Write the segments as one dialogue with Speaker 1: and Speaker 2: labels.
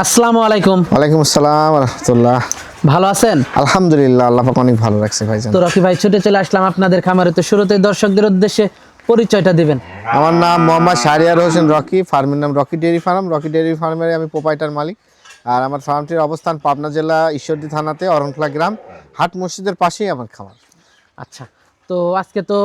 Speaker 1: আসসালামু আলাইকুম।
Speaker 2: ওয়ালাইকুম আসসালাম রহমতুল্লাহ।
Speaker 1: ভালো আছেন?
Speaker 2: আলহামদুলিল্লাহ আল্লাহ পাক অনেক ভালো রাখছে ভাইজান।
Speaker 1: তো রকি ভাই ছুটে চলে আসলাম আপনাদের খামারে। তো শুরুতে দর্শকদের উদ্দেশ্যে পরিচয়টা দিবেন।
Speaker 2: আমার নাম মোহাম্মদ শাহরিয়ার হোসেন রকি ফার্মের নাম Rocky dairy farm. Rocky dairy ফার্মের আমি প্রোপাইটার মালিক। আর আমার ফার্মটির অবস্থান পাবনা জেলা ঈশ্বরদী থানাতে অরণখোলা গ্রাম হাট মসজিদের পাশেই আমার খামার।
Speaker 1: আচ্ছা তো আজকে তো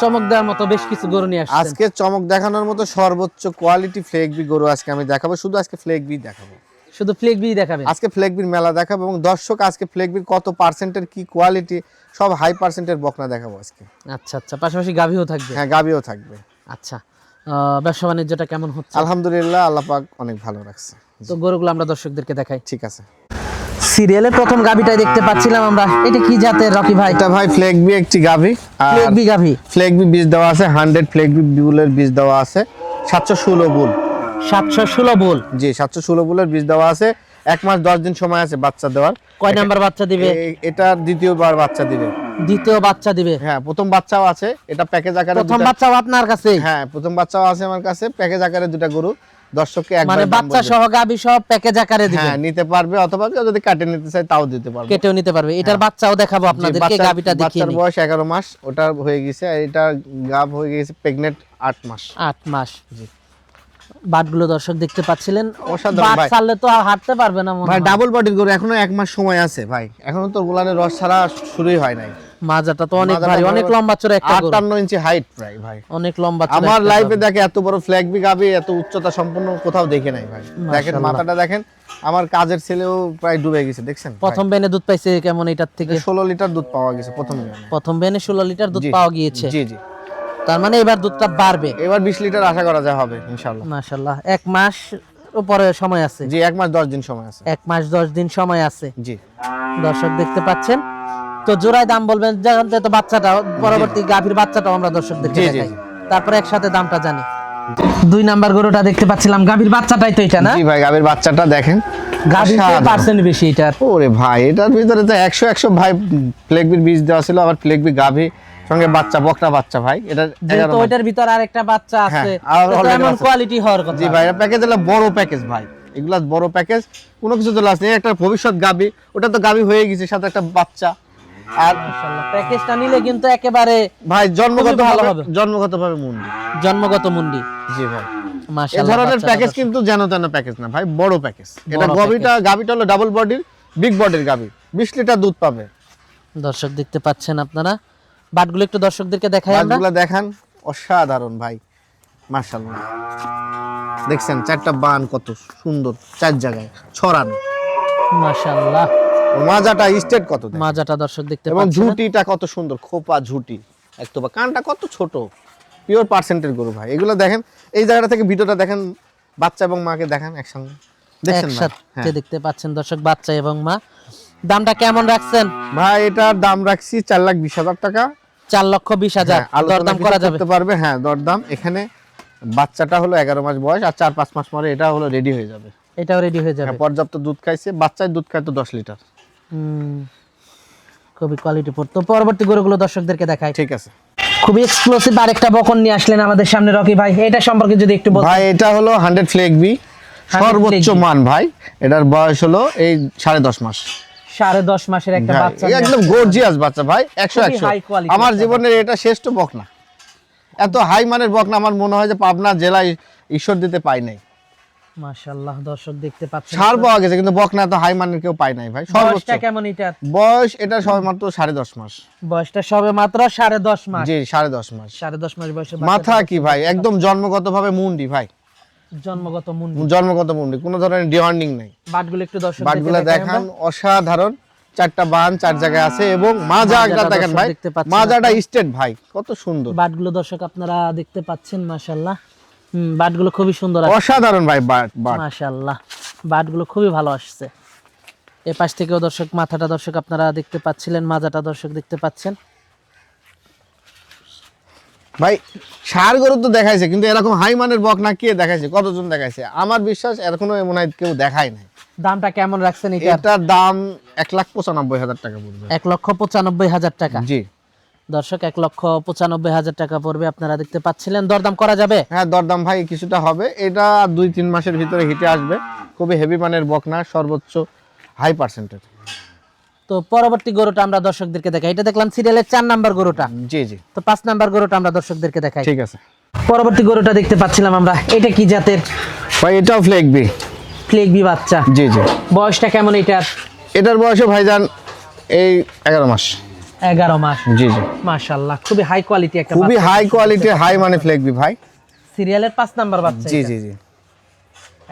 Speaker 1: চমক দেওয়ার মতো বেশ কিছু গরু নিয়ে আসছেন।
Speaker 2: আজকে চমক দেখানোর মতো সর্বোচ্চ কোয়ালিটি ফ্লেগবি গরু আজকে আমি দেখাবো। শুধু আজকে ফ্লেগবি দেখাবো।
Speaker 1: শুধু ফ্লেক বি দেখাবেন।
Speaker 2: আজকে ফ্লেগবির মেলা দেখাবো এবং দর্শক আজকে ফ্লেগবির কত পার্সেন্টের কি কোয়ালিটি সব হাই পার্সেন্টের বকনা দেখাবো আজকে।
Speaker 1: আচ্ছা আচ্ছা পাশাপাশি গাভীও থাকবে।
Speaker 2: হ্যাঁ গাবিও থাকবে।
Speaker 1: আচ্ছা ব্যবসা বাণিজ্যটা কেমন হচ্ছে?
Speaker 2: আলহামদুলিল্লাহ আল্লাহ পাক অনেক ভালো রাখছে।
Speaker 1: তো গরুগুলো আমরা দর্শকদেরকে দেখাই।
Speaker 2: ঠিক আছে।
Speaker 1: সিরিয়ালের প্রথম গাভীটাই দেখতে পাচ্ছিলাম আমরা। এটা কি জাতের রকি ভাই?
Speaker 2: এটা ভাই ফ্লেগবি একটি গাভি। আর
Speaker 1: ফ্লেক বি গাভী।
Speaker 2: ফ্লেগবি বীজ দেওয়া আছে হান্ড্রেড ফ্লেগবি বুলের বীজ দেওয়া আছে। সাতশো ষোলো বুল
Speaker 1: সাতশো ষোলো বল।
Speaker 2: জি সাতশো ষোলো বুলের বীজ দেওয়া আছে। এক মাস দশ দিন সময় আছে বাচ্চা দেওয়ার।
Speaker 1: কয় নাম্বার বাচ্চা দিবে?
Speaker 2: এ- এটার দ্বিতীয়বার বাচ্চা দিবে।
Speaker 1: দ্বিতীয় বাচ্চা দিবে?
Speaker 2: হ্যাঁ প্রথম বাচ্চাও আছে। এটা প্যাকেজ আকারে
Speaker 1: প্রথম বাচ্চাও আপনার কাছে?
Speaker 2: হ্যাঁ প্রথম বাচ্চাও আছে আমার কাছে। প্যাকেজ আকারে দুটা গরু। দর্শককে একবার
Speaker 1: মানে বাচ্চা সহ গাভী সহ প্যাকেজ আকারে দিবে?
Speaker 2: হ্যাঁ নিতে পারবে অথবা কেউ যদি কাটে নিতে চায় তাও দিতে পারবে।
Speaker 1: কেটেও নিতে পারবে। এটার বাচ্চাও দেখাবো
Speaker 2: জি,
Speaker 1: আপনাদেরকে গাভীটা দেখিয়ে
Speaker 2: বাচ্চার বয়স এগারো মাস ওটা হয়ে গেছে এটা গাব হয়ে গেছে প্রেগনেন্ট আট মাস।
Speaker 1: আট মাস। বাটগুলো দর্শক দেখতে পাচ্ছিলেন। বাট ছাড়লে তো আর হাঁটতে পারবে না
Speaker 2: ভাই ডাবল বডির গরু এখনও এক মাস সময় আছে ভাই। এখনও তো গোলানের রস ছাড়া শুরুই হয় নাই।
Speaker 1: মাজাটা তো অনেক ভারী অনেক লম্বা চড়া একটা গরু।
Speaker 2: আটান্ন ইঞ্চি হাইট প্রায় ভাই।
Speaker 1: অনেক লম্বা চড়া
Speaker 2: আমার লাইফে দেখে এত বড় ফ্ল্যাগ বি গাবি এত উচ্চতা সম্পন্ন কোথাও দেখে নাই ভাই। দেখেন মাথাটা দেখেন আমার কাজের ছেলেও প্রায় ডুবে গেছে দেখছেন
Speaker 1: প্রথম বেনে দুধ পাইছে কেমন এটার থেকে?
Speaker 2: ষোলো লিটার দুধ পাওয়া গেছে প্রথম বিয়ানে।
Speaker 1: প্রথম বেনে ষোলো লিটার দুধ পাওয়া গিয়েছে।
Speaker 2: জি জি।
Speaker 1: তার মানে এবার দুধটা বাড়বে।
Speaker 2: এবার বিশ লিটার আশা করা যায় হবে ইনশাল্লাহ
Speaker 1: মাশাল্লাহ এক মাস উপরে সময় আছে।
Speaker 2: জি এক মাস দশ দিন সময় আছে।
Speaker 1: এক মাস দশ দিন সময় আছে।
Speaker 2: জি।
Speaker 1: দর্শক দেখতে পাচ্ছেন। তো জোড়ায় দাম বলবেন যেমন তো বাচ্চাটা পরবর্তী গাভীর বাচ্চাটাও আমরা দর্শকদেরকে
Speaker 2: জি, জি,
Speaker 1: দেখাই। তারপরে একসাথে দামটা জানি। দুই নাম্বার গরুটা দেখতে পাচ্ছিলাম গাভীর বাচ্চাটাই তো এটা না?
Speaker 2: জি ভাই গাভীর বাচ্চাটা দেখেন।
Speaker 1: গাভীর। পার্সেন্ট বেশি এটার।
Speaker 2: ওরে ভাই এটার ভিতরে তো একশো একশো ভাই ফ্লেগবির বীজ দেওয়া ছিল আবার প্লেগবি গাভী। সঙ্গে বাচ্চা বাচ্চা ভাই। এটা
Speaker 1: ওইটার ভিতর আরেকটা বাচ্চা আছে
Speaker 2: হ্যাঁ, already
Speaker 1: এমন কোয়ালিটি হওয়ার কথা
Speaker 2: জি ভাই প্যাকেজ হলো বড় প্যাকেজ ভাই এগুলা বড় প্যাকেজ কোনো কিছু তো লাস্ট নেই। একটা ভবিষ্যৎ গাবি ওটা তো গাবি হয়ে গেছে সাথে একটা বাচ্চা। আর
Speaker 1: প্যাকেজটা নিলে কিন্তু একেবারে
Speaker 2: ভাই জন্মগত
Speaker 1: ভালো হবে।
Speaker 2: মুন্ডি।
Speaker 1: জন্মগত মুন্ডি।
Speaker 2: জি ভাই। এ
Speaker 1: মাশাআল্লাহ
Speaker 2: ধরনের প্যাকেজ কিন্তু যেন তেন প্যাকেজ না ভাই বড় প্যাকেজ এটা গবিটা গাবিটা হলো ডাবল বডির বিগ বডির গাবি। বিশ লিটার দুধ পাবে।
Speaker 1: দর্শক দেখতে পাচ্ছেন আপনারা বাটগুলো একটু দর্শকদেরকে দেখাই আমরা।
Speaker 2: মাছগুলা দেখান। অসাধারণ ভাই। মার্শাল্লাহ দেখছেন চারটা বান কত সুন্দর। চার জায়গায় ছড়ানো।
Speaker 1: মাশাআল্লাহ।
Speaker 2: মাজাটা স্টেট কত।
Speaker 1: মাজাটা দর্শক দেখতে
Speaker 2: এবং ঝুটিটা কত সুন্দর খোপা ঝুটি। একতো বা কানটা কত ছোট। পিওর পার্সেন্টের গরু ভাই। এগুলো দেখেন এই জায়গাটা থেকে ভিডিওটা দেখেন বাচ্চা এবং মাকে দেখান একসঙ্গে। দেখছেন?
Speaker 1: একসাথে
Speaker 2: হ্যাঁ।
Speaker 1: দেখতে পাচ্ছেন দর্শক বাচ্চা এবং মা। দামটা কেমন রাখছেন?
Speaker 2: ভাই এটার দাম রাখছি চার লাখ বিশ হাজার টাকা।
Speaker 1: চার লক্ষ বিশ হাজার।
Speaker 2: হ্যাঁ,
Speaker 1: দরদাম করা যাবে।
Speaker 2: পারবে হ্যাঁ দরদাম। এখানে বাচ্চাটা হলো এগারো মাস বয়স আর চার পাঁচ মাস পরে এটা হলো রেডি হয়ে যাবে।
Speaker 1: এটাও রেডি হয়ে যাবে।
Speaker 2: হ্যাঁ, পর্যাপ্ত দুধ খাইছে বাচ্চায় দুধ খায় তো দশ লিটার।
Speaker 1: খুবই কোয়ালিটি তো পরবর্তী গরুগুলো দর্শকদেরকে দেখাই।
Speaker 2: ঠিক আছে।
Speaker 1: খুবই এক্সক্লুসিভ আরেকটা বকন নিয়ে আসলেন আমাদের সামনে রকি ভাই। এটা সম্পর্কে যদি একটু
Speaker 2: ভাই এটা হলো হান্ড্রেড ফ্লেগ বি সর্বোচ্চ মান ভাই। এটার বয়স হলো এই সাড়ে দশ মাস।
Speaker 1: সাড়ে দশ মাসের একটা বাচ্চা
Speaker 2: একদম গর্জিয়াস বাচ্চা ভাই একশো একশো। আমার জীবনের এটা শ্রেষ্ঠ বকনা। এত হাই মানের বকনা আমার মনে হয় যে পাবনা জেলায় ঈশ্বর দিতে পাই নাই।
Speaker 1: মাশাআল্লাহ দর্শক দেখতে পাচ্ছেন।
Speaker 2: সার পাওয়া গেছে কিন্তু বকনা এত হাই মানের কেউ পাই নাই ভাই।
Speaker 1: বয়সটা কেমন এটার?
Speaker 2: বয়স এটা সবেমাত্র সাড়ে দশ মাস।
Speaker 1: বয়সটা সবে মাত্র সাড়ে দশ মাস।
Speaker 2: জি সাড়ে দশ মাস।
Speaker 1: সাড়ে দশ মাস বয়সে
Speaker 2: মাথা কি ভাই? একদম জন্মগত ভাবে মুন্ডি ভাই।
Speaker 1: জন্মগত মুন্ডি।
Speaker 2: জন্মগত মুন্ডি কোনো ধরনের ডিওয়ার্নিং নেই।
Speaker 1: বাটগুলো একটু দর্শক
Speaker 2: বাটগুলা দেখান অসাধারণ চারটা বান চার জায়গায় আছে এবং মাজাটা
Speaker 1: মাজাটা
Speaker 2: দেখেন ভাই মাজাটা স্টেট ভাই কত সুন্দর।
Speaker 1: বাটগুলো দর্শক আপনারা দেখতে পাচ্ছেন মাশাআল্লাহ। হুম বাটগুলো খুবই সুন্দর
Speaker 2: অসাধারণ ভাই বাট বাট।
Speaker 1: মাশাআল্লাহ বাটগুলো খুবই ভালো আসছে। এ পাশ থেকেও দর্শক মাথাটা দর্শক আপনারা দেখতে পাচ্ছিলেন মাজাটা দর্শক দেখতে পাচ্ছেন।
Speaker 2: ভাই সার গরু তো দেখাইছে কিন্তু এরকম হাই মানের বক না কে দেখাইছে? কতজন দেখাইছে? আমার বিশ্বাস এখনও এমন কেউ দেখায় নাই।
Speaker 1: দামটা কেমন রাখছেন এটার
Speaker 2: এটার দাম এক লাখ পঁচানব্বই হাজার টাকা পড়বে।
Speaker 1: এক লক্ষ পঁচানব্বই হাজার টাকা?
Speaker 2: জি।
Speaker 1: দর্শক এক লক্ষ পঁচানব্বই হাজার টাকা পড়বে আপনারা দেখতে পাচ্ছিলেন। দরদাম করা যাবে?
Speaker 2: হ্যাঁ দরদাম ভাই কিছুটা হবে। এটা দুই তিন মাসের ভিতরে হিটে আসবে। খুবই হেভি মানের বকনা সর্বোচ্চ হাই পার্সেন্টের
Speaker 1: তো পরবর্তী গরুটা আমরা দর্শকদেরকে দেখাই। এটা দেখলাম সিরিয়ালের চার নাম্বার গরুটা।
Speaker 2: জি জি।
Speaker 1: তো পাঁচ নাম্বার গরুটা আমরা দর্শকদেরকে দেখাই।
Speaker 2: ঠিক আছে।
Speaker 1: পরবর্তী গরুটা দেখতে পাচ্ছিলাম আমরা। এটা কি জাতের?
Speaker 2: ভাই এটাও ফ্লেগবি
Speaker 1: ফ্লেগবি বাচ্চা।
Speaker 2: জি জি।
Speaker 1: বয়সটা কেমন এটার?
Speaker 2: এটার বয়সে ভাইজান এই এগারো মাস।
Speaker 1: এগারো মাস।
Speaker 2: জি জি।
Speaker 1: মাশাল্লাহ খুবই হাই কোয়ালিটি একটা
Speaker 2: খুবই হাই কোয়ালিটি হাই মানে ফ্লেগবি ভাই।
Speaker 1: সিরিয়ালের পাঁচ নাম্বার বাচ্চা
Speaker 2: জি জি জি।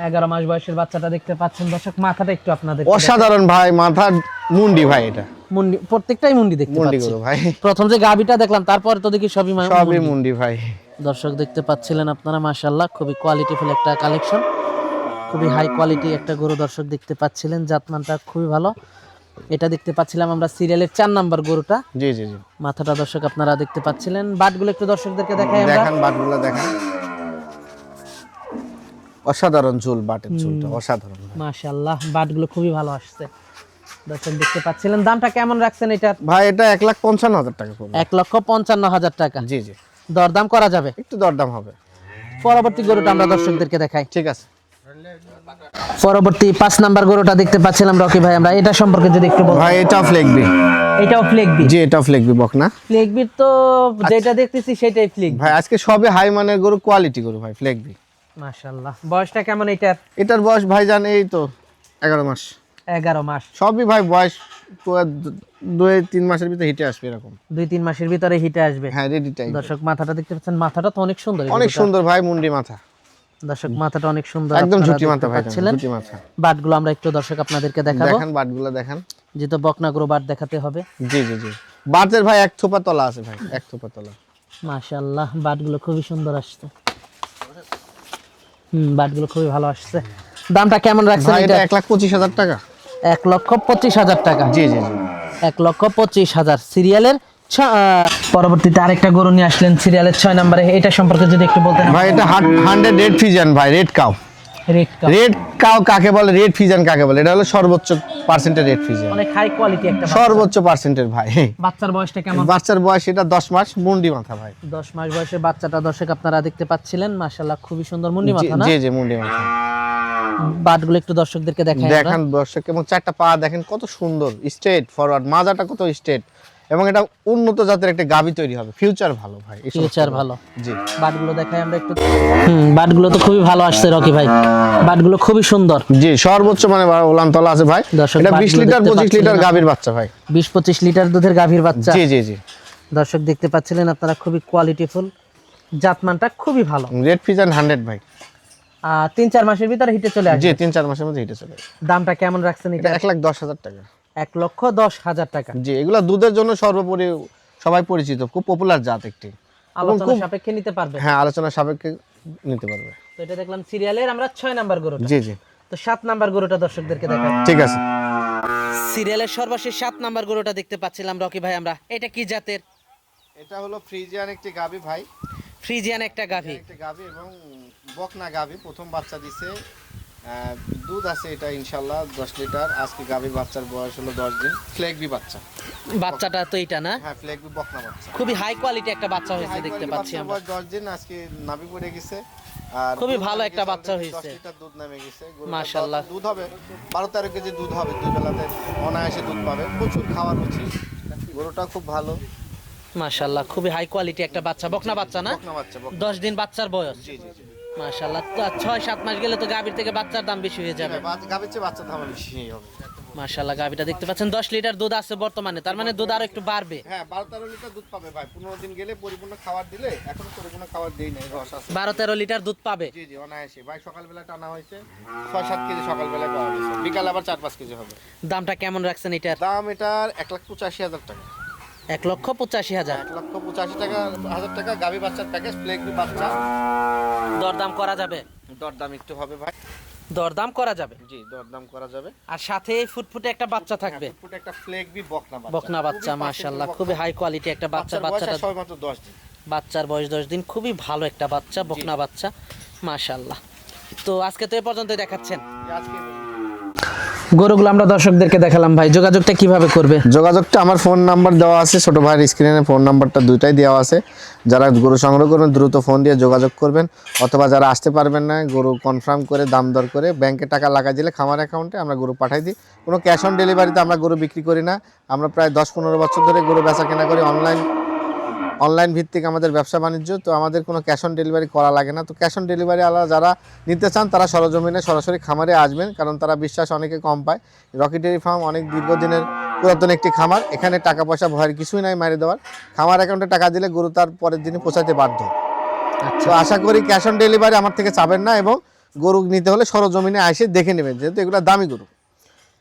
Speaker 1: এগারো মাস বয়সের বাচ্চাটা দেখতে পাচ্ছেন। দর্শক মাথাটা একটু আপনাদের
Speaker 2: অসাধারণ ভাই মাথার মুন্ডি ভাই এটা।
Speaker 1: মুন্ডি প্রত্যেকটাই মুন্ডি দেখতে
Speaker 2: মুন্ডি ভাই।
Speaker 1: প্রথম যে গাবিটা দেখলাম তারপরে তো দেখি সবই
Speaker 2: সবই
Speaker 1: মুন্ডি।
Speaker 2: মুন্ডি ভাই।
Speaker 1: দর্শক দেখতে পাচ্ছিলেন আপনারা মাশাল্লাহ খুবই কোয়ালিটিফুল একটা কালেকশন খুবই হাই কোয়ালিটি একটা গরু দর্শক দেখতে পাচ্ছিলেন জাতমানটা খুবই ভালো। এটা দেখতে পাচ্ছিলাম আমরা সিরিয়ালের চার নাম্বার গরুটা।
Speaker 2: জি জি জি।
Speaker 1: মাথাটা দর্শক আপনারা দেখতে পাচ্ছিলেন। বাটগুলো একটু দর্শকদেরকে দেখাই আমরা।
Speaker 2: দেখান বাটগুলো দেখান। অসাধারণ ঝুল বাটের ঝুলটা অসাধারণ
Speaker 1: মাশাল্লাহ বাটগুলো খুবই ভালো আসছে। দর্শক দেখতে পাচ্ছিলেন দামটা কেমন রাখছেন এটা?
Speaker 2: ভাই এটা এক লাখ পঞ্চান্ন হাজার টাকা পড়বে।
Speaker 1: এক লক্ষ পঞ্চান্ন হাজার টাকা।
Speaker 2: জি জি।
Speaker 1: দরদাম করা যাবে?
Speaker 2: একটু দরদাম হবে।
Speaker 1: পরবর্তী গরুটা আমরা দর্শকদেরকে দেখাই।
Speaker 2: ঠিক আছে।
Speaker 1: পরবর্তী পাঁচ নাম্বার গরুটা দেখতে পাচ্ছিলাম রকি ভাই আমরা। এটা সম্পর্কে যদি একটু বল
Speaker 2: ভাই এটাও ফ্লেগবি
Speaker 1: এটাও ফ্লেগবি
Speaker 2: জি এটাও ফ্লেগবি বকনা
Speaker 1: ফ্লেগবির তো যেটা দেখতেছি সেটাই ফ্লেগ
Speaker 2: ভাই আজকে সবে হাই মানের গরু কোয়ালিটি গরু ভাই ফ্লেগবি
Speaker 1: মাশাল্লাহ বয়সটা কেমন এটার
Speaker 2: এটার বয়স এই তো এগারো মাস।
Speaker 1: এগারো মাস।
Speaker 2: সবই ভাই বয়স তো- দুই তিন মাসের ভিতরে হিটে আসবে এরকম।
Speaker 1: দুই তিন মাসের ভিতরে হিটে আসবে।
Speaker 2: হ্যাঁ রেডি টাইম
Speaker 1: দর্শক মাথাটা দেখতে পাচ্ছেন মাথাটা তো অনেক সুন্দর
Speaker 2: অনেক সুন্দর ভাই মুন্ডি মাথা।
Speaker 1: দর্শক মাথাটা অনেক সুন্দর
Speaker 2: একদম ঝুটি মাথা ভাই ঝুটি মাথা।
Speaker 1: বাটগুলো আমরা একটু দর্শক আপনাদেরকে দেখাবো।
Speaker 2: দেখান বাটগুলো দেখান।
Speaker 1: যেহেতু বকনা গরু বাট দেখাতে হবে।
Speaker 2: জি জি জি। বাটের ভাই এক থোপা তলা আছে ভাই এক থোপা তলা।
Speaker 1: মাশাল্লাহ বাটগুলো খুবই সুন্দর আসছে। হুম বাটগুলো খুবই ভালো আসছে। দামটা কেমন রাখছেন এটা
Speaker 2: এক লাখ পঁচিশ হাজার টাকা।
Speaker 1: এক লক্ষ পঁচিশ হাজার টাকা।
Speaker 2: জি জি জি।
Speaker 1: এক লক্ষ পঁচিশ হাজার। সিরিয়ালের পরবর্তীতে আরেকটা গরু নিয়ে আসলেন সিরিয়ালের ছয় নম্বরে। এটা সম্পর্কে যদি একটু বলতেন
Speaker 2: ভাই এটা হান্ড্রেড রেড ফিজান ভাই রেড কাউ রেড কাউ কাকে বলে? রেড ফিজান কাকে বলে? এটা হলো সর্বোচ্চ পার্সেন্টের রেড ফিজান
Speaker 1: অনেক হাই কোয়ালিটি একটা
Speaker 2: সর্বোচ্চ পার্সেন্টের ভাই।
Speaker 1: বাচ্চার বয়সটা কেমন?
Speaker 2: বাচ্চার বয়স এটা দশ মাস মুন্ডি মাথা ভাই।
Speaker 1: দশ মাস বয়সের বাচ্চাটা দর্শক আপনারা দেখতে পাচ্ছিলেন। মাশাল্লাহ খুবই সুন্দর মুন্ডি মাথা না?
Speaker 2: জি জি মুন্ডি মাথা।
Speaker 1: বাটগুলো একটু দর্শকদেরকে দেখাই।
Speaker 2: দেখান দর্শক এবং চারটা পা দেখেন কত সুন্দর স্ট্রেট ফরওয়ার্ড মাজাটা কত স্ট্রেট এবং এটা উন্নত জাতের একটা গাবি তৈরি হবে। ফিউচার ভালো ভাই
Speaker 1: ফিউচার ভালো।
Speaker 2: জি।
Speaker 1: বাটগুলো দেখাই আমরা একটু। হুম বাটগুলো তো খুবই ভালো আসছে রকি ভাই। বাটগুলো খুবই সুন্দর।
Speaker 2: জি সর্বোচ্চ মানে উলান তলা আছে ভাই। এটা বিশ
Speaker 1: বাটগুলো
Speaker 2: লিটার
Speaker 1: দেখতে
Speaker 2: পঁচিশ লিটার
Speaker 1: পাচ্ছিলেন
Speaker 2: গাভীর বাচ্চা ভাই।
Speaker 1: বিশ পঁচিশ লিটার দুধের গাভীর বাচ্চা।
Speaker 2: জি জি জি।
Speaker 1: দর্শক দেখতে পাচ্ছিলেন আপনারা খুবই কোয়ালিটিফুল জাতমানটা খুবই ভালো।
Speaker 2: রেড ফিজান হান্ড্রেড ভাই।
Speaker 1: আর তিন চার মাসের ভিতরে হিটে চলে আসবে
Speaker 2: জি তিন চার মাসের মধ্যে হিটে চলে।
Speaker 1: দামটা কেমন রাখছেন
Speaker 2: এটা
Speaker 1: এটা
Speaker 2: এক লাখ দশ হাজার টাকা।
Speaker 1: এক লক্ষ দশ হাজার টাকা।
Speaker 2: জি এগুলো দুধের জন্য সর্বোপরি সবাই পরিচিত খুব পপুলার জাত একটি।
Speaker 1: আলোচনা
Speaker 2: খুব-
Speaker 1: সাপেক্ষে নিতে পারবে।
Speaker 2: হ্যাঁ আলোচনা সাপেক্ষে নিতে পারবে।
Speaker 1: তো এটা দেখলাম সিরিয়ালের আমরা ছয় নাম্বার গরুটা।
Speaker 2: জি জি।
Speaker 1: তো সাত নাম্বার গরুটা দর্শকদেরকে দেখাই।
Speaker 2: ঠিক আছে।
Speaker 1: সিরিয়ালের সর্বশেষ সাত নাম্বার গরুটা দেখতে পাচ্ছিলাম রকি ভাই আমরা। এটা কি জাতের?
Speaker 2: এটা হলো ফ্রিজিয়ান একটি গাভী ভাই।
Speaker 1: ফ্রিজিয়ান একটা গাভী।
Speaker 2: একটা গাভী এবং বকনা গাভী প্রথম বাচ্চা দিছে। দুধ আছে এটা ইনশাল্লাহ দশ লিটার। আজকে গাভীর বাচ্চার বয়স হলো দশ দিন। ফ্লেগবি বাচ্চা।
Speaker 1: বাচ্চাটা তো এটা না?
Speaker 2: হ্যাঁ ফ্লেগবি বকনা বাচ্চা।
Speaker 1: খুবই হাই কোয়ালিটি একটা বাচ্চা হয়েছে দেখতে পাচ্ছি আমরা।
Speaker 2: দশ দিন আজকে নাভি পড়ে গেছে। আর
Speaker 1: খুবই ভালো একটা বাচ্চা হয়েছে।
Speaker 2: লিটার দুধ নেমে গেছে।
Speaker 1: মাশাআল্লাহ।
Speaker 2: দুধ হবে। বারো তেরো কেজি দুধ হবে দুই বেলাতে অনায়াসে দুধ পাবে। প্রচুর খাওয়ার উচিত গরুটা খুব ভালো।
Speaker 1: মাশাল্লাহ খুবই হাই কোয়ালিটি একটা বাচ্চা। বকনা বাচ্চা না?
Speaker 2: বকনা বাচ্চা
Speaker 1: দশ দিন বাচ্চার বয়স।
Speaker 2: জি জি।
Speaker 1: মাশাল্লাহ ছয় সাত মাস গেলে তো গাভীর থেকে বাচ্চার দাম বেশি হয়ে যাবে।
Speaker 2: হ্যাঁ, গাভীর চেয়ে বাচ্চা দাম বেশি হবে
Speaker 1: মাশাল্লাহ গাভীটা দেখতে পাচ্ছেন দশ লিটার দুধ আছে বর্তমানে তার মানে দুধ আরও একটু বাড়বে।
Speaker 2: হ্যাঁ বারো তেরো লিটার দুধ পাবে ভাই পনেরো দিন গেলে পরিপূর্ণ খাবার দিলে এখন পরিপূর্ণ খাবার দেই নাই রস আছে।
Speaker 1: বারো তেরো লিটার দুধ পাবে।
Speaker 2: জি জি অনায়াসে। ভাই সকালবেলা টানা হয়েছে ছয় সাত কেজি সকালবেলা পাওয়া গেছে। বিকালে আবার চার পাঁচ কেজি হবে।
Speaker 1: দামটা কেমন রাখছেন এটার?
Speaker 2: দাম এটার এক লাখ পঁচাশি হাজার টাকা।
Speaker 1: এক লক্ষ পঁচাশি হাজার।
Speaker 2: এক লক্ষ পঁচাশি টাকা হাজার টাকা গাভী বাচ্চার প্যাকেজ প্লেগবি বাচ্চা।
Speaker 1: দরদাম করা যাবে।
Speaker 2: দরদাম একটু হবে ভাই।
Speaker 1: দরদাম করা যাবে।
Speaker 2: জি দরদাম করা যাবে।
Speaker 1: আর সাথে এই ফুটফুটে একটা বাচ্চা থাকবে।
Speaker 2: ফুট একটা ফ্লেগবি বকনা বাচ্চা।
Speaker 1: বকনা বাচ্চা
Speaker 2: পার্সেন্টেজ
Speaker 1: খুবই হাই কোয়ালিটি একটা বাচ্চা বাচ্চাটা
Speaker 2: সবে মাত্র দশ দিন।
Speaker 1: বাচ্চার বয়স দশ দিন খুবই ভালো একটা বাচ্চা বকনা বাচ্চা মাশাল্লাহ তো আজকে তো এ পর্যন্ত দেখাচ্ছেন।
Speaker 2: আজকে
Speaker 1: গরুগুলো আমরা দর্শকদেরকে দেখালাম ভাই, যোগাযোগটা কীভাবে করবে?
Speaker 2: যোগাযোগটা আমার ফোন নাম্বার দেওয়া আছে, ছোট ভাইয়ের স্ক্রিনে ফোন নাম্বারটা দুইটাই দেওয়া আছে। যারা গরু সংগ্রহ করবেন, দ্রুত ফোন দিয়ে যোগাযোগ করবেন। অথবা যারা আসতে পারবেন না, গরু কনফার্ম করে, দাম দর করে ব্যাংকে টাকা লাগাই দিলে খামার অ্যাকাউন্টে আমরা গরু পাঠাই দিই। কোনো ক্যাশ অন ডেলিভারিতে আমরা গরু বিক্রি করি না। আমরা প্রায় দশ পনেরো বছর ধরে গরু বেচা কেনা করি অনলাইন অনলাইন ভিত্তিক আমাদের ব্যবসা বাণিজ্য তো আমাদের কোনো ক্যাশ অন ডেলিভারি করা লাগে না। তো ক্যাশ অন ডেলিভারি আলাদা যারা নিতে চান তারা সরজমিনে সরাসরি খামারে আসবেন কারণ তারা বিশ্বাস অনেকে কম পায়। রকি ডেয়ারি ফার্ম অনেক দীর্ঘদিনের পুরাতন একটি খামার এখানে টাকা পয়সা ভয়ের কিছুই নাই মারি দেওয়ার। খামার অ্যাকাউন্টে টাকা দিলে গরু তার পরের দিনে পৌঁছাতে বাধ্য।
Speaker 1: আচ্ছা।
Speaker 2: তো আশা করি ক্যাশ অন ডেলিভারি আমার থেকে চাবেন না এবং গরু নিতে হলে সরজমিনে এসে দেখে নেবেন যেহেতু এগুলো দামি গরু।